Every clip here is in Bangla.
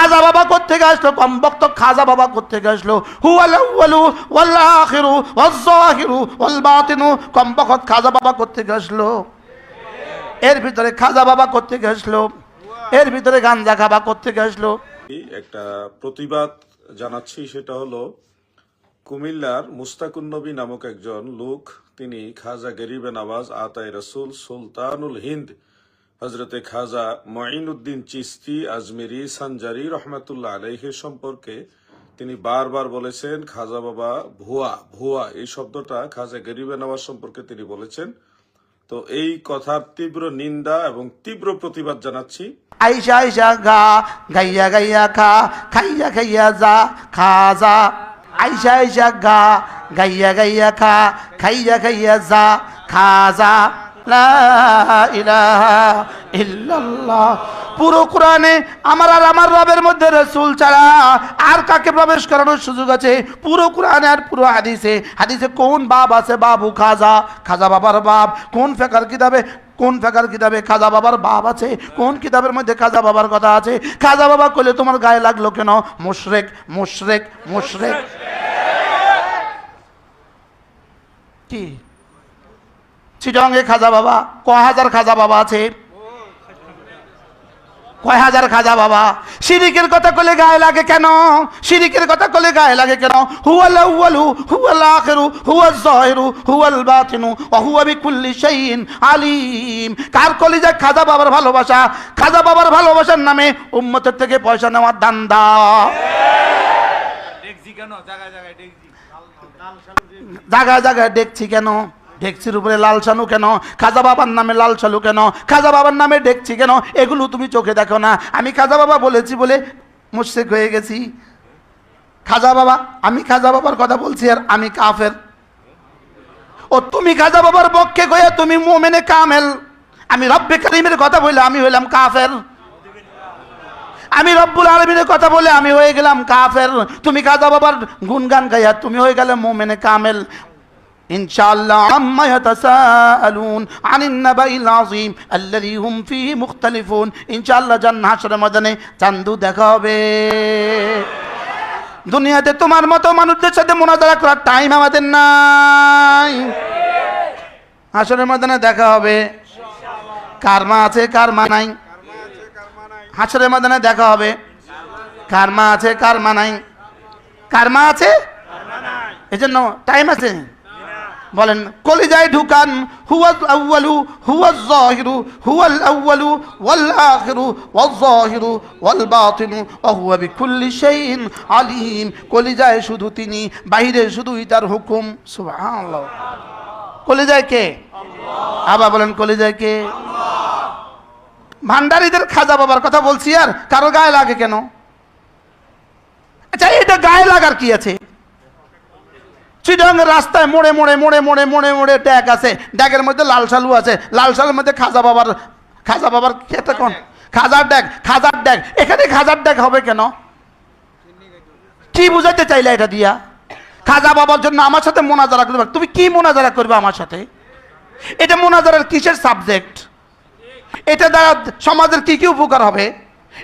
খাজা বাবা কোত্থেকে আসলো? কম বক্ত খাজা বাবা কোত্থেকে আসলো? হুয়াল আউয়ালু ওয়াল খাজা বাবা কোত্থেকে আসলো? এর ভিতরে খাজা বাবা কোত্থেকে আসলো? এর ভিতরে গাঞ্জা খাবা কোত্থেকে আসলো? একটা প্রতিবাদ জানাচ্ছি, সেটা হলো কুমিল্লার মুস্তাকুন নবী নামক একজন লোক, তিনি খাজা গরিবে নওয়াজ আতাই রসুল সুলতানুল হিন্দ হজরতে খাজা মঈনুদ্দিন চিস্তি আজমিরি সানজারি রহমাতুল্লাহ আলাইহের সম্পর্কে তিনি বারবার বলেছেন, খাজা বাবা, ভুয়া ভুয়া, এই শব্দটা খাজা গরিবে নওয়াজ সম্পর্কে তিনি বলেছেন। তো এই কথার তীব্র নিন্দা এবং তীব্র প্রতিবাদ জানাচ্ছি। আইসা আইসা গা গাইয়া গাইয়া খা, খাইয়া খাইয়া যা, খা যা। আইসা আইসা গা গাইয়া গাইয়া খা, খাইয়া খাইয়া যা, খা যা। ইল্লাল্লাহ। পুরো কোরআনে আমার আর আমার রবের মধ্যে রসুল ছাড়া আর কাকে প্রবেশ করানোর সুযোগ আছে? পুরো কোরআনে আর পুরো হাদিসে। হাদিসে কোন বাপ আছে? বাবু খাজা। খাজা বাবার বাপ। কোন ফেকার কিতাবে? কোন ফেকার কিতাবে খাজা বাবার বাপ আছে? কোন কিতাবের মধ্যে খাজা বাবার কথা আছে? খাজা বাবা কইলে তোমার গায়ে লাগল কেন? মুশরেক মুশরেক। মুশরেক। কি? চিটঙ্গে খাজা বাবা ক হাজার খাজা বাবা আছে? কয় হাজার খাজা বাবা? শিরিকের কথা কলে গায়ে লাগে কেন? শিরিকের কথা কলে গায়ে লাগে কেন? হুয়াল আউয়ালু হুয়াল আখিরু হুয়াল জাহিরু হুয়াল বাতিনু ওয়া হুয়া বিকুল্লি শাইইন আলিম। কার কলিজা খাজা বাবার ভালোবাসা? খাজা বাবার ভালোবাসার নামে উম্মতের থেকে পয়সা নেওয়ার দান্দা। দেখছি কেন? জায়গায় জায়গায় দেখছি। জায়গায় জায়গায় দেখছি কেন? ডেকচির উপরে লাল শানু কেন? খাজা বাবার নামে লাল শালু কেন? খাজা বাবার নামে দেখছি কেন? এগুলো তুমি চোখে দেখো না। আমি খাজা বাবা বলেছি বলে মুশরিক হয়ে গেছি। খাজা বাবা, আমি খাজা বাবার কথা বলছি আর আমি কাফের। ও তুমি খাজা বাবার পক্ষে গয়ে তুমি মোমেনে কামেল। আমি রব্বে করিমের কথা বলে আমি হইলাম কাফের। আমি রব্বুল আলমিনের কথা বলে আমি হয়ে গেলাম কাফের। তুমি খাজা বাবার গুনগান গাইয়া তুমি হয়ে গেলে মোমেনে কামেল। ইনশাআল্লাহ আম্মা ইয়াতাসাআলুন আনিন নাবাইল আযীম আল্লাযী হুম ফীহি মুখতালিফুন। ইনশাআল্লাহ জান্নাত হাশরের ময়দানে চান্দু দেখা হবে। দুনিয়াতে তোমার মতো মানুষদের সাথে মোনাজারা করার টাইম আমাদের নাই। হাসরের ময়দানে দেখা হবে। কার মা আছে কার মা নাই। হাসরের ময়দানে দেখা হবে। কার মা আছে কার মা নাই। কার মা আছে এই জন্য টাইম আছে। বলেন, কলিজায় ঢুকান, হুয়াল আউয়ালু, হুয়াল জাহিরু, হুয়াল আউয়ালু, ওয়াল আখিরু, ওয়াল জাহিরু, ওয়াল বাতিনু ওয়া হুয়া বিকুল্লি শাইইন আলিম। কলিজায় শুধু তিনি বাইরে শুধুই তার হুকুম। সুবহানাল্লাহ। কলিজায় কে? আবার বলেন, কলিজায় কে? ভান্ডারীদের খাজা বাবার কথা বলছি আর, কারও গায়ে লাগে কেন? আচ্ছা এটা গায়ে লাগার কি আছে? চিডঙ্গের রাস্তায় মোড়ে মোড়ে মোড়ে মোড়ে মোড়ে মোড়ে ট্যাগ আছে। ড্যাগের মধ্যে লাল সালু আছে। লাল সালুর মধ্যে খাজা বাবার খাজা বাবার খেতে কোন? খাজার ড্যাগ খাজার ড্যাগ এখানে খাজার ড্যাগ হবে কেন? কি বুঝাইতে চাইলে এটা দিয়া? খাজা বাবার জন্য আমার সাথে মোনাজারা করবে তুমি কি মোনাজারা করবে আমার সাথে? এটা মোনাজারার কিসের সাবজেক্ট এটা দ্বারা সমাজের কি কি উপকার হবে?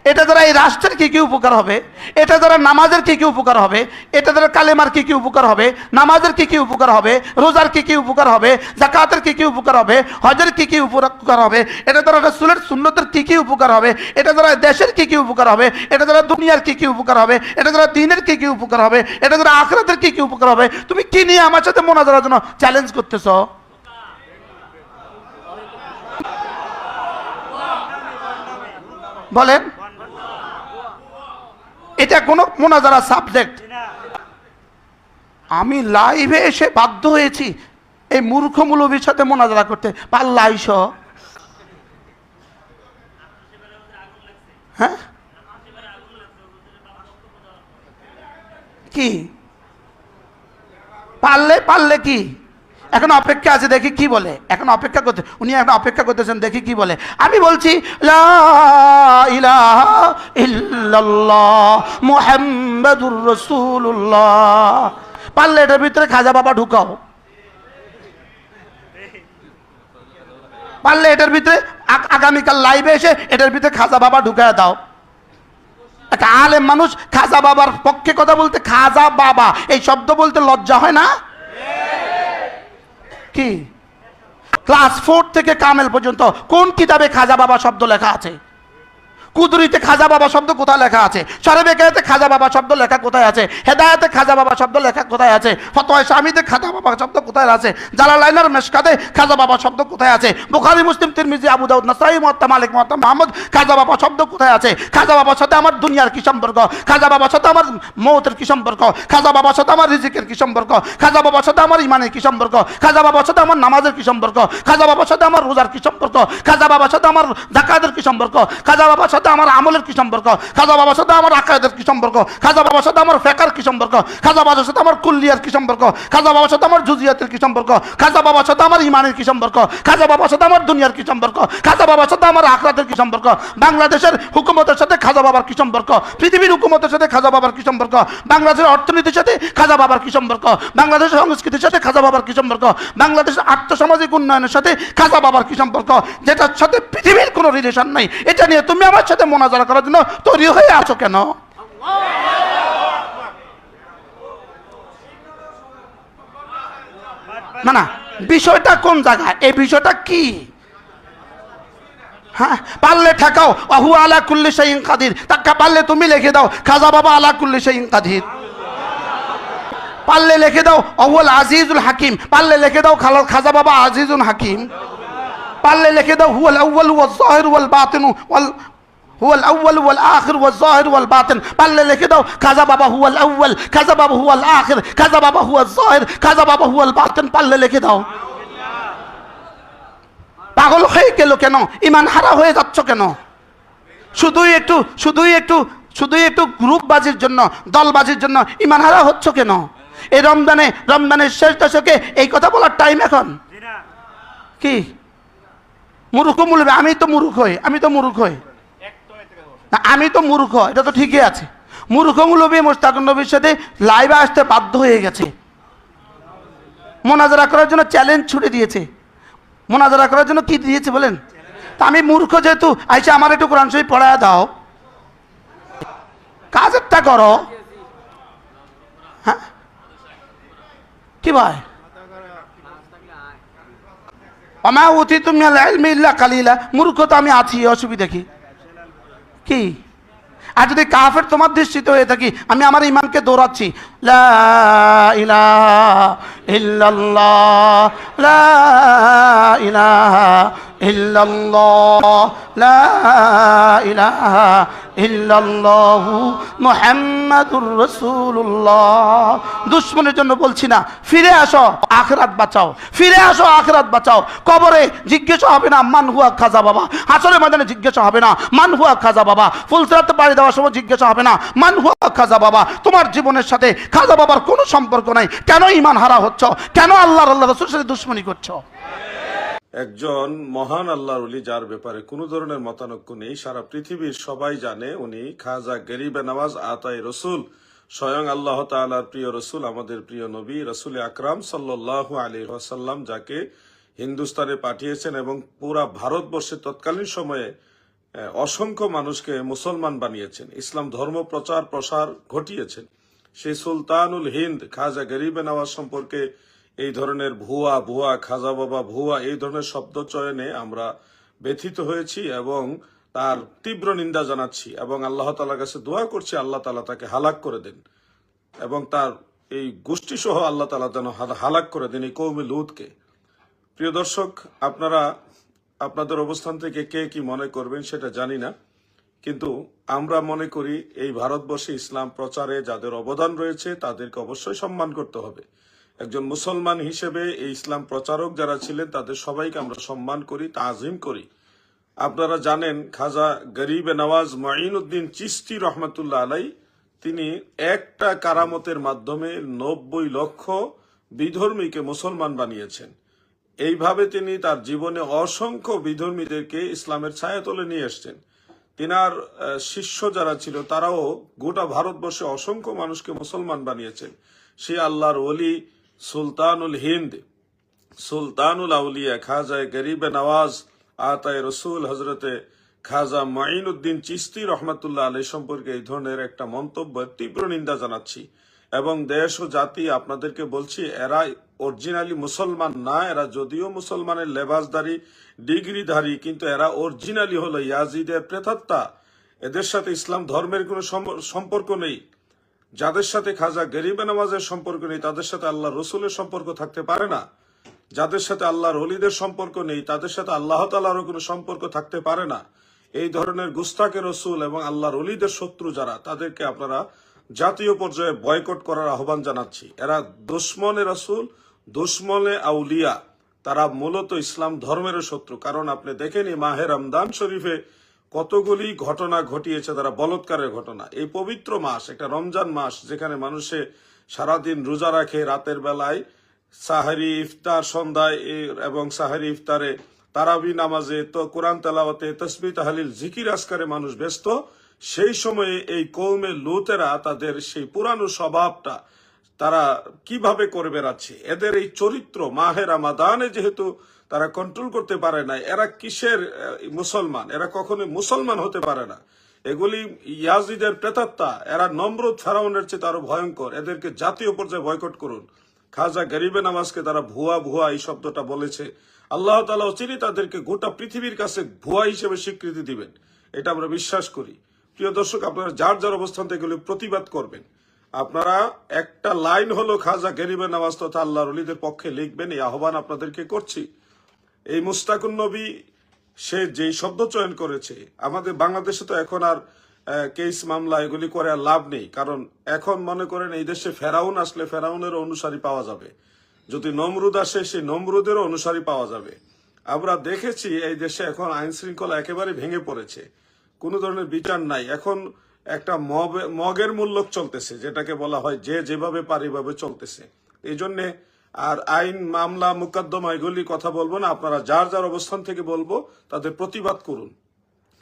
এটা দ্বারা এই রাষ্ট্রের কি কি উপকার হবে এটা দ্বারা নামাজের কি কি উপকার হবে এটা দ্বারা কালেমার কি কি উপকার হবে নামাজের কি কি উপকার হবে রোজার কি কি উপকার হবে জাকাতের কি কি উপকার হবে হজের কি কি উপকার হবে এটা দ্বারা রসুলের সুন্নতের কি কি উপকার হবে এটা দ্বারা দেশের কি কি উপকার হবে এটা দ্বারা দুনিয়ার কি কি উপকার হবে এটা দ্বারা দিনের কি কি উপকার হবে এটা দ্বারা আখরাতের কি কি উপকার হবে তুমি কি নিয়ে আমার সাথে মোনাজারার জন্য চ্যালেঞ্জ করতেছো বলেন এটা কোনো মোনাজারা সাবজেক্ট আমি লাইভে এসে বাধ্য হয়েছি এই মূর্খ মূলবীর সাথে মোনাজারা করতে। পাল্লাইশ হ্যাঁ? কি? পারলে পারলে কি? এখন অপেক্ষা আছে, দেখি কি বলে। এখন অপেক্ষা করতে, উনি এখন অপেক্ষা করতেছেন, দেখি কি বলে। আমি বলছি পারলে এটার ভিতরে খাজা বাবা ঢুকাও। পারলে এটার ভিতরে আগ- আগামীকাল লাইভে এসে এটার ভিতরে খাজা বাবা ঢুকায় দাও। একটা আলেম মানুষ খাজা বাবার পক্ষে কথা বলতে, খাজা বাবা, এই শব্দ বলতে লজ্জা হয় না? কি? ক্লাস ফোর থেকে কামেল পর্যন্ত কোন কিতাবে খাজা বাবা শব্দ লেখা আছে? কুদরিতে খাজা বাবা শব্দ কোথায় লেখা আছে সরেবেকায়াতে খাজা বাবা শব্দ লেখা কোথায় আছে হেদায়াতে খাজা বাবা শব্দ লেখা কোথায় আছে ফতোয় স্বামীতে খাজা বাবা শব্দ কোথায় আছে জালালাইনার মেশকাতে খাজা বাবা শব্দ কোথায় আছে বুখারি মুসলিম তিরমিজি আবু দাউদ নাসাই মুহাত্তা মালিক মুহাত্তা মোহাম্মদ খাজা বাবা শব্দ কোথায় আছে খাজা বাবার সাথে আমার দুনিয়ার কি সম্পর্ক খাজা বাবার সাথে আমার মৌতের কি সম্পর্ক খাজা বাবার সাথে আমার রিজিকের কি সম্পর্ক খাজা বাবার সাথে আমার ইমানের কি সম্পর্ক খাজা বাবার সাথে আমার নামাজের কি সম্পর্ক খাজা বাবার সাথে আমার রোজার কি সম্পর্ক খাজা বাবার সাথে আমার জাকাতের কি সম্পর্ক খাজা বাবার সাথে আমার আমলের কি সম্পর্ক খাজা বাবার সাথে আমার আকায়দের কি সম্পর্ক খাজা বাবার সাথে আমার ফেকার কি সম্পর্ক খাজা বাবার সাথে আমার কুল্লিয়ার কি সম্পর্ক খাজা বাবার সাথে আমার জুজিয়াতের কি সম্পর্ক খাজা বাবার সাথে আমার ইমানের কি সম্পর্ক খাজা বাবার সাথে আমার দুনিয়ার কি সম্পর্ক খাজা বাবার সাথে আমার আখরাতের কি সম্পর্ক বাংলাদেশের হুকুমতের সাথে খাজা বাবার কি সম্পর্ক পৃথিবীর হুকুমতের সাথে খাজা বাবার কি সম্পর্ক বাংলাদেশের অর্থনীতির সাথে খাজা বাবার কি সম্পর্ক বাংলাদেশের সংস্কৃতির সাথে খাজা বাবার কি সম্পর্ক বাংলাদেশের আর্থসামাজিক উন্নয়নের সাথে খাজা বাবার কি সম্পর্ক যেটার সাথে পৃথিবীর কোনো রিলেশন নাই এটা নিয়ে তুমি আমার সাথে মোনাজারা করার জন্য তৈরি হয়ে আছো কেন? না না, বিষয়টা কোন জায়গায়? এই বিষয়টা কি? হ্যাঁ পারলে ঠেকাও, আহু আলা কুল্লি কাদির। পারলে তুমি লিখে দাও, খাজা বাবা আলা কুল্লি শাইইন কাদির। পারলে লিখে দাও অহুল আজিজুল হাকিম। পারলে লিখে দাও খাজা বাবা আজিজুল হাকিম। পারলে লিখে দাও, হুয়াল আউয়াল ওয়াল জাহির ওয়াল ওয়াল হুয়াল আউ্ল ওয়াল আখির ওয়াল জহির ওয়াল বাতেন। পারলে লিখে দাও খাজা বাবা হুয়াল আউ্ল খাজা বাবা হুয়াল আখির খাজা বাবা হুয়াল জহির খাজা বাবা হুয়াল বাতেন। পারলে লিখে দাও। পাগল হয়ে গেল কেন? ইমান হারা হয়ে যাচ্ছ কেন? শুধুই একটু শুধুই একটু শুধুই একটু গ্রুপবাজির জন্য দল দলবাজির জন্য ইমান হারা হচ্ছ কেন? এই রমজানে রমজানের শেষ দশকে এই কথা বলার টাইম এখন। কি? মুরুখ মূলবে আমি তো মুরুখ হই আমি তো মুরুখ হই। না, আমি তো মূর্খ, এটা তো ঠিকই আছে। মূর্খ মুলবী মোস্তাকুর নবীর সাথে লাইভে আসতে বাধ্য হয়ে গেছে। মোনাজারা করার জন্য চ্যালেঞ্জ ছুটে দিয়েছে। মোনাজারা করার জন্য কি দিয়েছে বলেন? তা আমি মূর্খ যেহেতু, আইসা আমার একটু কোরআন শরীফ পড়ায় দাও। কাজেরটা করো। হ্যাঁ? কি ভাই? অমা অতি তুমি কালিলা। মূর্খ তো আমি আছি, অসুবিধা কি? কি? আর যদি কাফের তোমার দৃষ্টিতে হয়ে থাকি, আমি আমার ইমানকে দৌড়াচ্ছি। লা ইলাহা ইল্লাল্লাহ, লা দুশ্মনের জন্য বলছি না, ফিরে আসো, আখরাত বাঁচাও, ফিরে আসো, আখরাত বাঁচাও। কবরে জিজ্ঞাসা হবে না, মান হুয়া খাজা বাবা। হাসরের ময়দানে জিজ্ঞাসা হবে না, মান হুয়া খাজা বাবা। ফুলসরাতে বাড়ি দেওয়ার সময় জিজ্ঞাসা হবে না, মান হুয়া খাজা বাবা। তোমার জীবনের সাথে খাজা বাবার কোনো সম্পর্ক নাই। কেন ইমান হারা হচ্ছ? কেন আল্লাহর আল্লাহ রসুলের সাথে দুশ্মনী করছ? একজন মহান আল্লাহর উলি যার ব্যাপারে কোনো ধরনের মতানক্য নেই। সারা পৃথিবীর সবাই জানে উনি খাজা গরিবে নওয়াজ আতাই রসুল। স্বয়ং আল্লাহ তাআলার প্রিয় রসুল, আমাদের প্রিয় নবী রসুল আকরাম সাল্লাহ আলী ওয়াসাল্লাম যাকে হিন্দুস্তানে পাঠিয়েছেন এবং পুরা ভারতবর্ষে তৎকালীন সময়ে অসংখ্য মানুষকে মুসলমান বানিয়েছেন। ইসলাম ধর্ম প্রচার প্রসার ঘটিয়েছেন। সেই সুলতানুল হিন্দ খাজা গরিবে নওয়াজ সম্পর্কে এই ধরনের ভুয়া ভুয়া, খাজা বাবা, ভুয়া এই ধরনের শব্দ চয়নে আমরা ব্যথিত হয়েছি এবং তার তীব্র নিন্দা জানাচ্ছি এবং আল্লাহ তালার কাছে দোয়া করছি, আল্লাহ তালা তাকে হালাক করে দেন এবং তার এই গোষ্ঠী সহ আল্লাহ তালা যেন হালাক করে দেন এই কৌমি লুতকে। প্রিয় দর্শক, আপনারা, আপনাদের অবস্থান থেকে কে কি মনে করবেন সেটা জানি না, কিন্তু আমরা মনে করি এই ভারতবর্ষে ইসলাম প্রচারে যাদের অবদান রয়েছে তাদেরকে অবশ্যই সম্মান করতে হবে। একজন মুসলমান হিসেবে এই ইসলাম প্রচারক যারা ছিলেন, তাদের সবাইকে আমরা সম্মান করি, তাজিম করি। আপনারা জানেন, খাজা গরিবে নওয়াজ মঈনুদ্দিন চিস্তি রহমতুল্লাহ আলাই, তিনি একটা কারামতের মাধ্যমে নব্বই লক্ষ বিধর্মীকে মুসলমান বানিয়েছেন। এইভাবে তিনি তার জীবনে অসংখ্য বিধর্মীদেরকে ইসলামের ছায়া ছায়াতলে নিয়ে এসছেন। তিনার শিষ্য যারা ছিল, তারাও গোটা ভারতবর্ষে অসংখ্য মানুষকে মুসলমান বানিয়েছেন। সে আল্লাহর ওলি সুলতানুল হিন্দ, সুলতানুল আউলিয়া, খাজায় গরিবে নওয়াজ, আতায় রসুল হজরতে খাজা মাইন উদ্দিন চিস্তি রহমাতুল্লাহ আলী সম্পর্কে এই ধরনের একটা মন্তব্য, তীব্র নিন্দা জানাচ্ছি। এবং দেশ ও জাতি আপনাদেরকে বলছি, এরা অরিজিনালি মুসলমান না, এরা যদিও মুসলমানের লেবাসদারি, ডিগ্রিধারী, কিন্তু এরা অরিজিনালি হলো ইয়াজিদের প্রেতাত্মা। এদের সাথে ইসলাম ধর্মের কোনো সম- সম্পর্ক নেই। যাদের সাথে খাজা গরিবে নামাজের সম্পর্ক নেই, তাদের সাথে আল্লাহ রসুলের সম্পর্ক থাকতে পারে না। যাদের সাথে আল্লাহর অলিদের সম্পর্ক নেই, তাদের সাথে আল্লাহ তালারও কোনো সম্পর্ক থাকতে পারে না। এই ধরনের গুস্তাকে রসুল এবং আল্লাহর অলিদের শত্রু যারা, তাদেরকে আপনারা জাতীয় পর্যায়ে বয়কট করার আহ্বান জানাচ্ছি। এরা দুশ্মনে রসুল, দুশ্মনে আউলিয়া। তারা মূলত ইসলাম ধর্মের শত্রু। কারণ আপনি দেখেনি মাহে রমদান শরীফে কতগুলি ঘটনা ঘটিয়েছে, তারা বলৎকারের ঘটনা। এই পবিত্র মাস, একটা রমজান মাস, যেখানে মানুষে সারাদিন রোজা রাখে রাতের বেলায়, সাহারি, ইফতার সন্ধ্যায় এবং সাহারি ইফতারে তারাবি নামাজে, তো কোরআন তেলাওয়াতে, তসবি তাহালিল, জিকির আসকারে মানুষ ব্যস্ত। সেই সময়ে এই কৌমে লুতেরা তাদের সেই পুরানো স্বভাবটা তারা কীভাবে করে বেড়াচ্ছে এদের এই চরিত্র মাহের রামাদানে যেহেতু তারা কন্ট্রোল করতে পারে না এরা কিসের মুসলমান? এরা কখনো মুসলমান হতে পারে না। এগুলি ইয়াজিদের প্রেতাত্মা, এরা নম্রত ফেরাউনের চেয়ে আরও ভয়ঙ্কর। এদেরকে জাতীয় পর্যায়ে বয়কট করুন। খাজা গরিবে নামাজকে তারা ভুয়া ভুয়া এই শব্দটা বলেছে। আল্লাহ তালা চিনি তাদেরকে গোটা পৃথিবীর কাছে ভুয়া হিসেবে স্বীকৃতি দিবেন। এটা আমরা বিশ্বাস করি। প্রিয় দর্শক, আপনারা যার যার অবস্থান থেকে প্রতিবাদ করবেন। আপনারা একটা লাইন হলো খাজা গরিবে নামাজ তথা আল্লাহর অলিদের পক্ষে লিখবেন, এই আহ্বান আপনাদেরকে করছি। এই মুস্তাকুন নবী, সে যেই শব্দ চয়ন করেছে, আমাদের বাংলাদেশে তো এখন আর কেস মামলা এগুলি করে আর লাভ নেই। কারণ এখন মনে করেন এই দেশে ফেরাউন আসলে ফেরাউনেরও অনুসারী পাওয়া যাবে। যদি নমরুদ আসে, সেই নমরুদেরও অনুসারী পাওয়া যাবে। আমরা দেখেছি এই দেশে এখন আইন শৃঙ্খলা একেবারে ভেঙে পড়েছে। কোনো ধরনের বিচার নাই। এখন একটা মগের মূল্য চলতেছে, যেটাকে বলা হয় যে যেভাবে পারে এভাবে চলতেছে। এই জন্যে আর আইন, মামলা, মোকদ্দমা এগুলি কথা বলব না, আপনারা যার যার অবস্থান থেকে বলব, তাদের প্রতিবাদ করুন।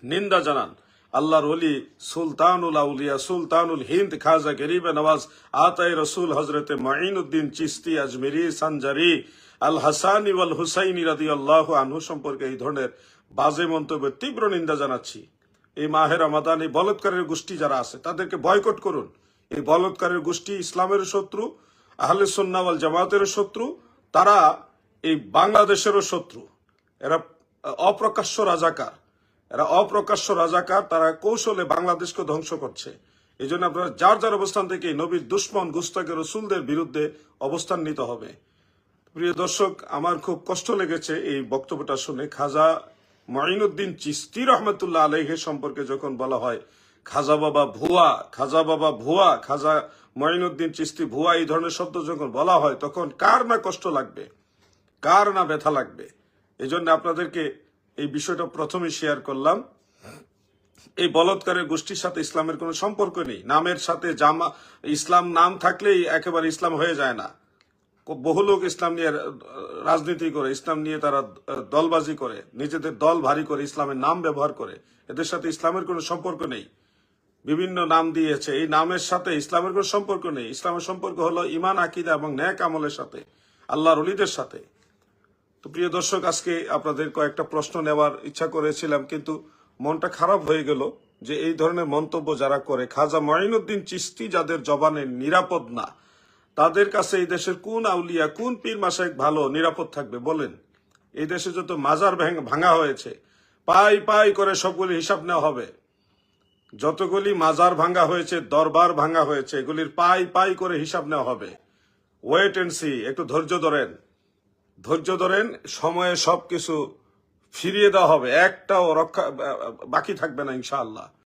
নিন্দা জানান। আল্লাহর ওলি সুলতানুল আউলিয়া, সুলতানুল হিন্দ, খাজা গরিবে নওয়াজ, আতাই রসুল হজরতে মাইন উদ্দিন চিস্তি আজমেরি, সানজারি আল হাসানি ওয়াল হুসাইনি রাদি আল্লাহ আনহু সম্পর্কে এই ধরনের বাজে মন্তব্যের তীব্র নিন্দা জানাচ্ছি। এই মাহের রমাদান, এই বলৎকারের গোষ্ঠী যারা আছে, তাদেরকে বয়কট করুন। এই বলৎকারের গোষ্ঠী ইসলামের শত্রু, আহলে সন্নাওয়াল জামাতের শত্রু, তারা এই বাংলাদেশেরও শত্রু। এরা অপ্রকাশ্য রাজাকার। এরা অপ্রকাশ্য রাজাকার, তারা কৌশলে বাংলাদেশকে ধ্বংস করছে। এই জন্য আপনারা যার যার অবস্থান থেকে নবীর দুশ্মন গুস্তাকে রসুলদের বিরুদ্ধে অবস্থান নিতে হবে। প্রিয় দর্শক, আমার খুব কষ্ট লেগেছে এই বক্তব্যটা শুনে। খাজা মাইনুদ্দিন চিস্তি রহমতুল্লাহ আলহের সম্পর্কে যখন বলা হয়, খাজা বাবা ভুয়া, খাজা বাবা ভুয়া, খাজা মাইনুদ্দিন চিস্তি ভুয়া, এই ধরনের শব্দ যখন বলা হয়, তখন কার না কষ্ট লাগবে? কার না ব্যথা লাগবে? এই জন্য আপনাদেরকে এই বিষয়টা প্রথমে শেয়ার করলাম। এই বলৎকারের গোষ্ঠীর সাথে ইসলামের কোনো সম্পর্ক নেই। নামের সাথে জামা, ইসলাম নাম থাকলেই একেবারে ইসলাম হয়ে যায় না। বহু লোক ইসলাম নিয়ে রাজনীতি করে, ইসলাম নিয়ে তারা দলবাজি করে, নিজেদের দল ভারী করে, ইসলামের নাম ব্যবহার করে। এদের সাথে ইসলামের কোনো সম্পর্ক নেই। বিভিন্ন নাম দিয়েছে। এই নামের সাথে ইসলামের কোনো সম্পর্ক নেই। ইসলামের সম্পর্ক হলো ইমান, আকিদা এবং ন্যাক আমলের সাথে, আল্লাহর অলিদের সাথে। তো প্রিয় দর্শক, আজকে আপনাদের কয়েকটা প্রশ্ন নেওয়ার ইচ্ছা করেছিলাম, কিন্তু মনটা খারাপ হয়ে গেল যে এই ধরনের মন্তব্য যারা করে, খাজা মঈনুদ্দিন চিস্তি যাদের জবানে নিরাপদ না তাদের কাছে এই দেশের কোন আউলিয়া, কোন পীর মাসাইক ভালো, নিরাপদ থাকবে বলেন। এই দেশে যত মাজার ভাঙা হয়েছে, পাই পাই করে সবগুলি হিসাব নেওয়া হবে। যতগুলি মাজার ভাঙা হয়েছে, দরবার ভাঙা হয়েছে, এগুলির পাই পাই করে হিসাব নেওয়া হবে। ওয়েট এন্ড সি একটু ধৈর্য ধরেন। ধৈর্য ধরেন, সময়ে সবকিছু ফিরিয়ে দেওয়া হবে। একটাও রক্ষা বাকি থাকবে না, ইনশাআল্লাহ।